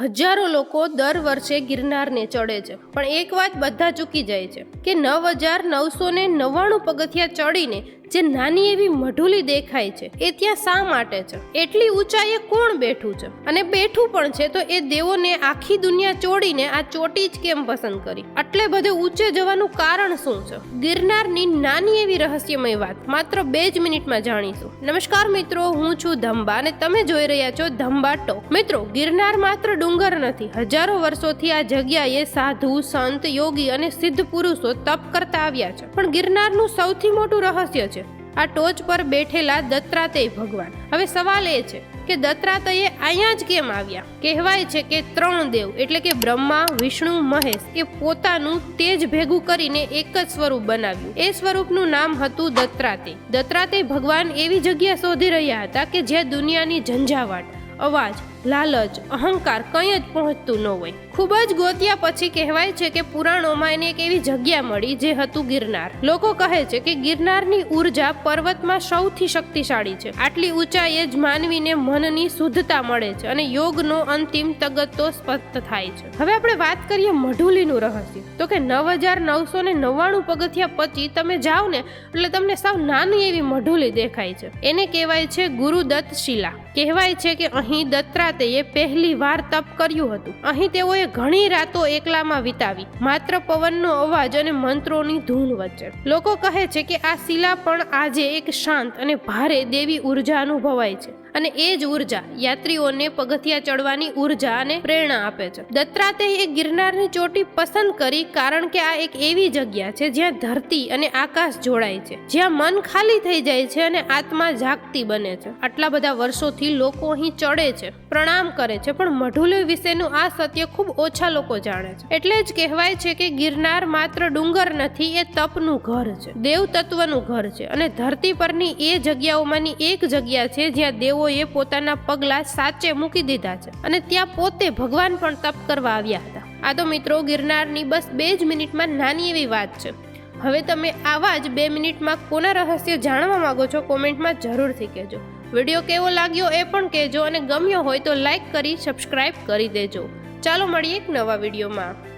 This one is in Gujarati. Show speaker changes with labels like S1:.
S1: હજારો લોકો દર વર્ષે ગિરનારને ચડે છે. પણ એક વાત બધા ચૂકી જાય છે કે નવ હજાર નવસો ને નવ્વાણું પગથિયા ચડીને જે નાની એવી મઢુલી દેખાય છે, એ ત્યાં શા માટે છે? એટલી ઊંચાઈએ કોણ બેઠું છે? અને બેઠું પણ છે તો એ દેવોને આખી દુનિયા ચોડીને આ ચોટી જ કેમ પસંદ કરી? આટલે બધે ઊંચે જવાનું કારણ શું છે? ગિરનારની નાની એવી રહસ્યમય વાત માત્ર બે જ મિનિટમાં જાણીશું. નમસ્કાર મિત્રો, હું છું ધંબા અને તમે જોઈ રહ્યા છો ધંબા ટોક. મિત્રો, ગિરનાર માત્ર ડુંગર નથી. હજારો વર્ષોથી આ જગ્યાએ સાધુ, સંત, યોગી અને સિદ્ધ પુરુષો તપ કરતા આવ્યા છે. પણ ગિરનારનું સૌથી મોટું રહસ્ય છે આ ટોચ પર બેઠેલા દત્રાતેય ભગવાન. હવે સવાલ એ છે કે દત્રાતયે અહીંયા જ કેમ આવ્યા? કહેવાય છે કે ત્રણ દેવ, એટલે કે બ્રહ્મા, વિષ્ણુ, મહેશ, એ પોતાનું તેજ ભેગું કરીને એક જ સ્વરૂપ બનાવ્યું. એ સ્વરૂપનું નામ હતું દત્તાત્રેય દત્તાત્રેય ભગવાન એવી જગ્યા શોધી રહ્યા હતા કે જે દુનિયાની ઝંઝાવાટ, અવાજ, લાલચ, અહંકાર કંઈ જ પહોંચતું ન હોય. ખૂબ જ ગોત્યા પછી કહેવાય છે કે પુરાણોમાં એને એક એવી જગ્યા મળી જે હતું ગિરનાર. લોકો કહે છે કે ગિરનારની ઊર્જા પર્વતમાં સૌથી શક્તિશાળી છે. આટલી ઊંચાઈએ જ માનવીને મનની શુદ્ધતા મળે છે અને યોગનો અંતિમ તગતો સ્પષ્ટ થાય છે. હવે આપણે વાત કરીએ મઢુલીનું રહસ્ય. તો કે નવ હજાર નવસો ને નવ્વાણું પગથિયા પછી તમે જાઓ ને, એટલે તમને સાવ નાની એવી મઢુલી દેખાય છે. એને કહેવાય છે ગુરુદત્ત શિલા. કહેવાય છે કે અહીં દત્રાતેએ પહેલી વાર તપ કર્યું હતું. અહીં તેઓએ ઘણી રાતો એકલામાં વિતાવી. માત્ર પવનનો અવાજ અને મંત્રોની ધૂન વચ્ચે. લોકો કહે છે કે આ શિલા પણ આજે એક શાંત અને ભારે દેવી ઊર્જા અનુભવાય છે અને એ જ ઊર્જા યાત્રીઓને પગથિયા ચડવાની ઊર્જા અને પ્રેરણા આપે છે. દત્તાત્રેય એ ગિરનારની ચોટી પસંદ કરી કારણ કે આ એક એવી જગ્યા છે જ્યાં ધરતી અને આકાશ જોડાય છે. જ્યાં મન ખાલી થઈ જાય છે અને આત્મા જાગતી બને છે. આટલા બધા વર્ષોથી લોકો અહીં ચડે છે, પ્રણામ કરે છે, પણ મઢુલી વિશેનું આ સત્ય ખૂબ ઓછા લોકો જાણે છે. એટલે જ કહેવાય છે કે ગિરનાર માત્ર ડુંગર નથી, એ તપનું ઘર છે. દેવ તત્વનું ઘર છે. અને ધરતી પરની એ જગ્યાઓમાંની એક જગ્યા છે જ્યાં દેવોએ પોતાના પગલા સાચે મૂકી દીધા છે. અને ત્યાં પોતે ભગવાન પણ તપ કરવા આવ્યા હતા. આ તો મિત્રો ગિરનારની બસ બે જ મિનિટમાં નાની એવી વાત છે. હવે તમે આવા જ બે મિનિટમાં કોના રહસ્ય જાણવા માંગો છો કોમેન્ટમાં જરૂરથી કહેજો. વીડિયો કેવો લાગ્યો એ પણ કહેજો અને ગમ્યો હોય તો લાઈક કરી, સબસ્ક્રાઈબ કરી દેજો. ચાલો મળીએ એક નવા વિડીયોમાં.